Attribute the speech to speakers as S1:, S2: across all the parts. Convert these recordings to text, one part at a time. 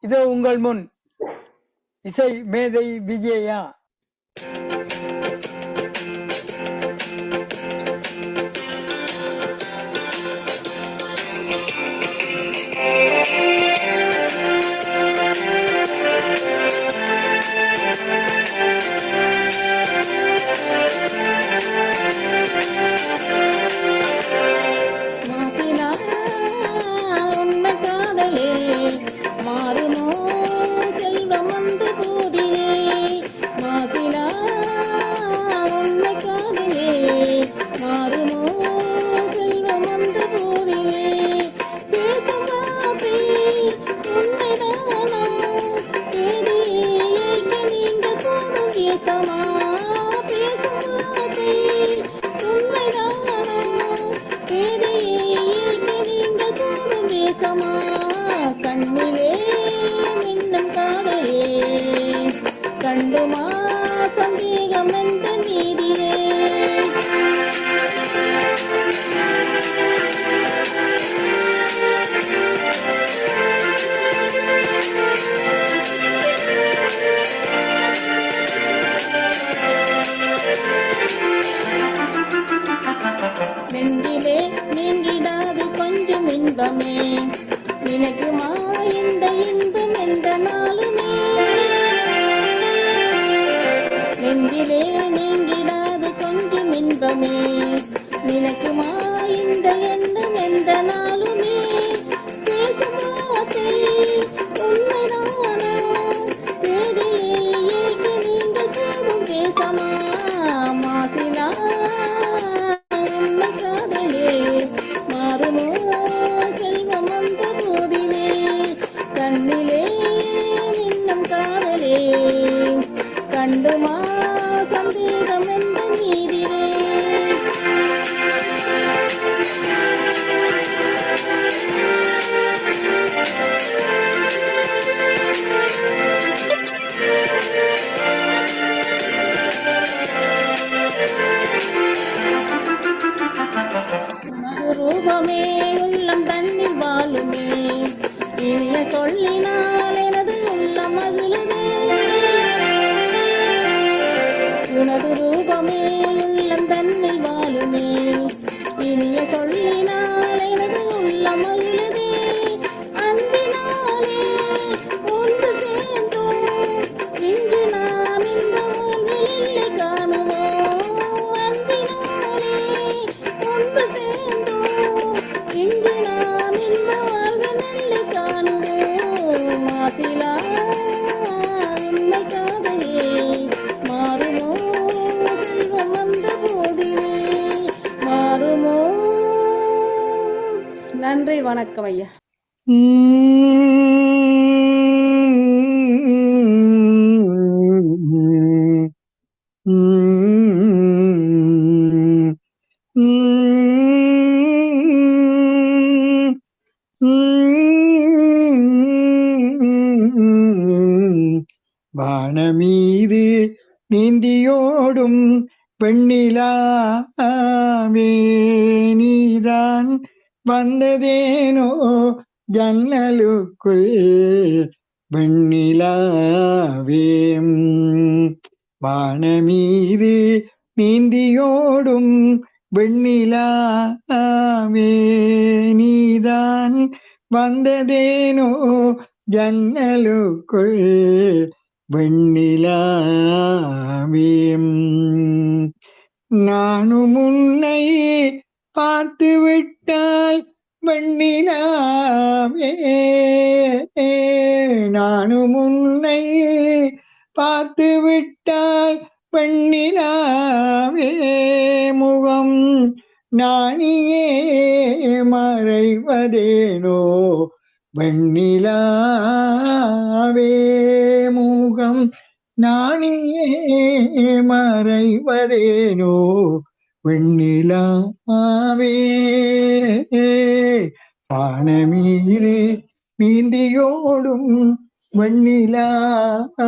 S1: இதோ உங்கள் முன். இசை மேதை விஜயா. መቀመያ ஜன்னலுக்குள் வெண்ணிலாவேம். வானமீது நீந்தியோடும் வெண்ணிலாவே நீதான் வந்ததேனோ ஜன்னலுக்குள் வெண்ணிலாவேம். நானும் உன்னை பார்த்து விட்டால் வெண்ணிலாவே நானும் உன்னை பார்த்து விட்டால் வெண்ணிலாவே முகம் நானியே மறைவதேனோ வெண்ணிலாவே முகம் நானியே மறைவதேனோ வெண்ணிலாவே பானமீரே நீந்தியோடும் வெண்ணிலாவே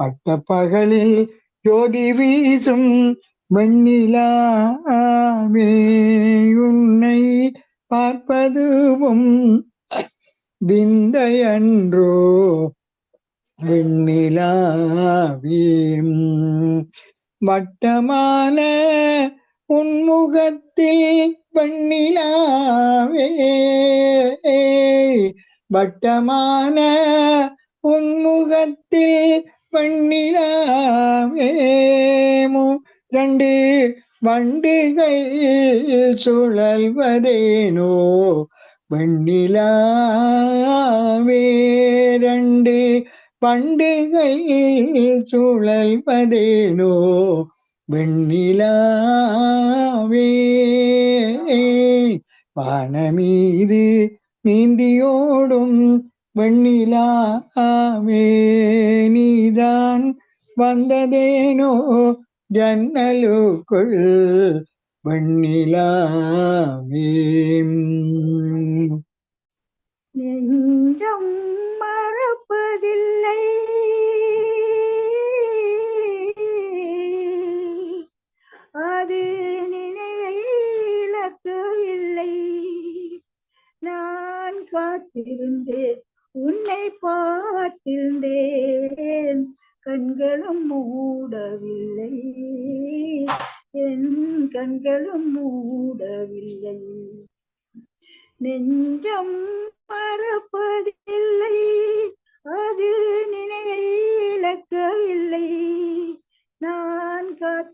S1: பட்டப்பகலில் ஜோதி வீசும் வெண்ணிலாவே உன்னை
S2: பார்ப்பதுவும் விந்தையன்றோ விண்ணிலாவீம். வட்டமான உன்முகத்தில் வெண்ணிலாவே. வட்டமான உன்முகத்தில் வெண்ணிலாவே. ரெண்டு வண்டுகள் சுழல்வதேனோ? வெண்ணிலாவே. ரெண்டு பண்டுகள் சுழல்வதேனோ வெண்ணிலாவே வானமீது நீந்தியோடும் வெண்ணிலாவே நீதான் வந்ததேனோ ஜன்னலுக்குள் வெண்ணிலாவே
S3: நெஞ்சம் மறப்பதில்லை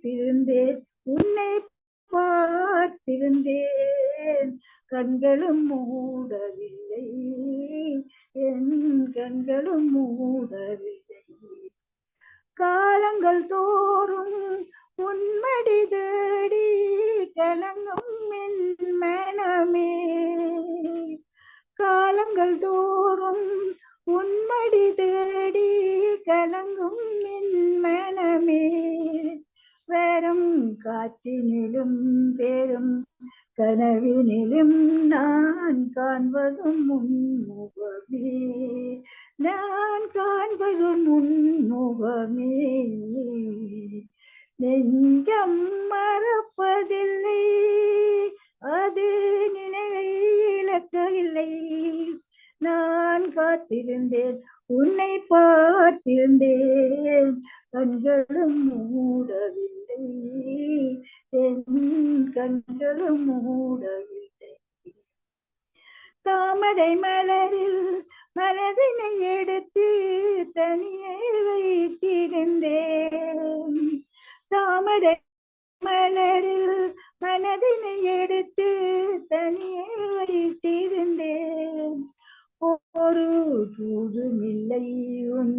S3: பார்த்திருந்தேன். உன்னை பார்த்திருந்தேன். கண்களும் மூடவில்லை. என் கண்களும் மூடவில்லை. காலங்கள் தோறும் உன்மடி தேடி கலங்கும் என் மனமே. காலங்கள் தோறும் உன்மடி தேடி கலங்கும் என் மனமே. வெறும் காற்றினிலும் பெரும் கனவினிலும் நான் காண்பதும் முன்முகமே நான் காண்பதும் முன்முகமே நெஞ்சம் மறப்பதில்லை அது நினைவை இழக்கவில்லை. நான் காத்திருந்தேன் உன்னை பார்த்திருந்தேன். கண்களும் மூடவில்லை. என் கண்களும் மூடவில்லை தாமரை மலரில் மனதினை எடுத்து தனியே வைத்திருந்தேன். தாமரை மலரில் மனதினை எடுத்து தனியே வைத்திருந்தேன். ஒரு தூதுமில்லை உன்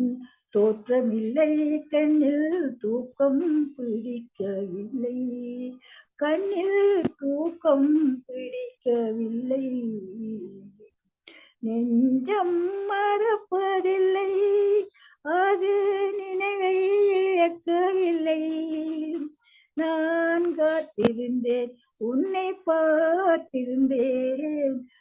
S3: தோற்றமில்லை. கண்ணில் தூக்கம் பிடிக்கவில்லை. கண்ணில் தூக்கம் பிடிக்கவில்லை. நெஞ்சம் மறப்பதில்லை. அது நினைவை இழக்கவில்லை. நான் காத்திருந்தேன். உன்னை பார்த்திருந்தேன்.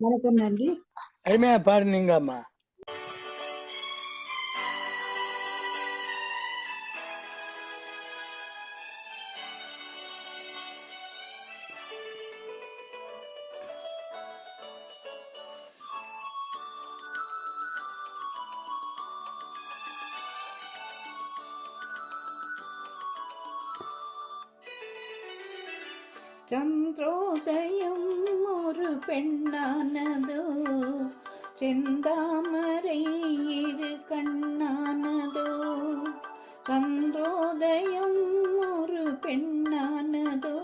S3: வணக்கம் நன்றி.
S2: அருமையா பாடுனீங்கம்மா
S3: சந்திரோதயம் ஒரு பெண்ணானதோ? செந்தாமரை இரு கண்ணானதோ? சந்திரோதயம் ஒரு பெண்ணானதோ?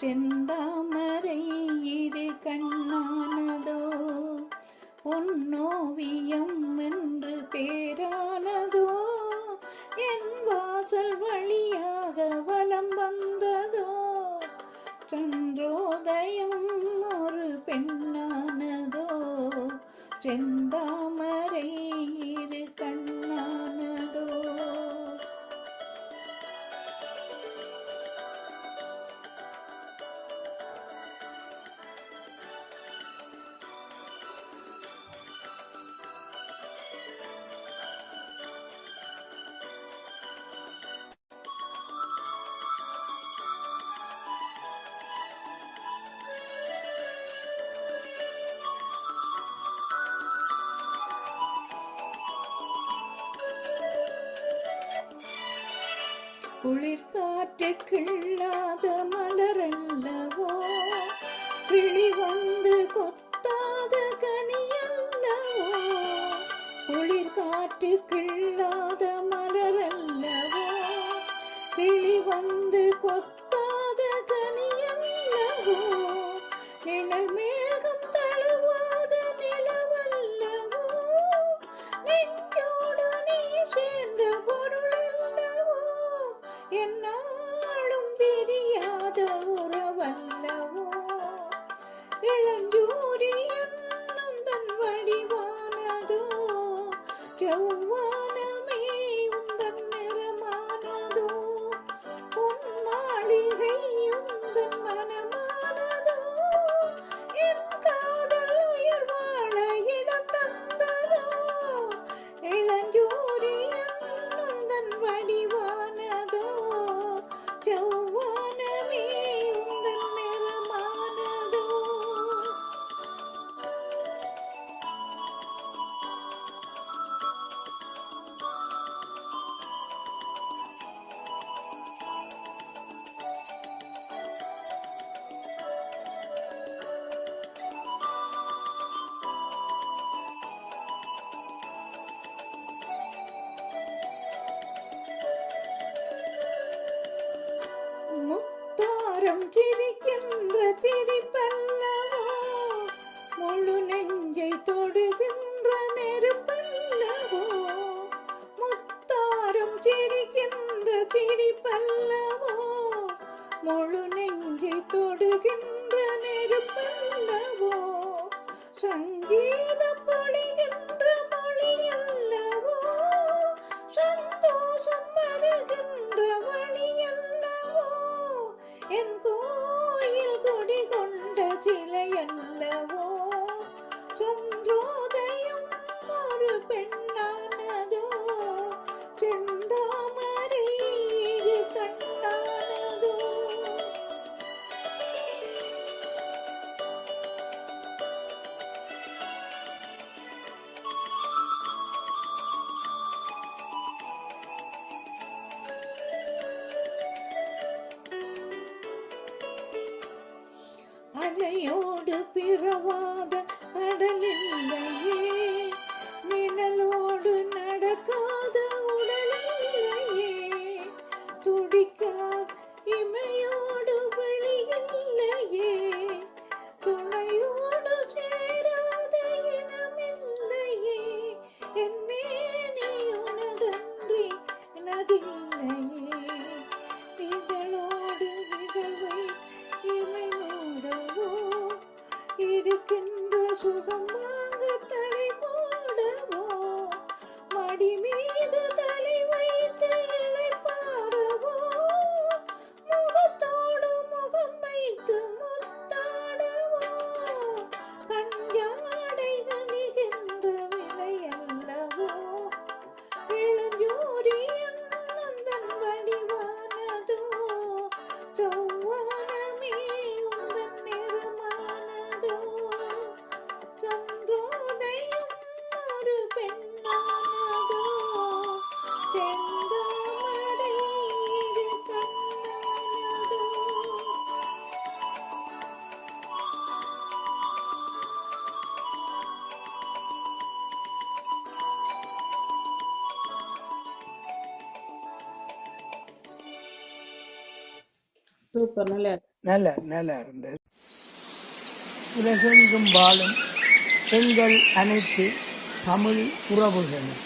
S3: செந்தாமரை இரு கண்ணானதோ? பொன்னோவியம் என்று பேரானதோ காற்றை கிள்ளாத மலரல்லவோ? கிளி வந்து கொத்த സംഗീതം
S1: சூப்பர் நல்லா
S2: நல்ல நல்லா இருந்தது. உலகெங்கும் வாழும் எங்கள் அனைத்து தமிழ் உறவுகளும்.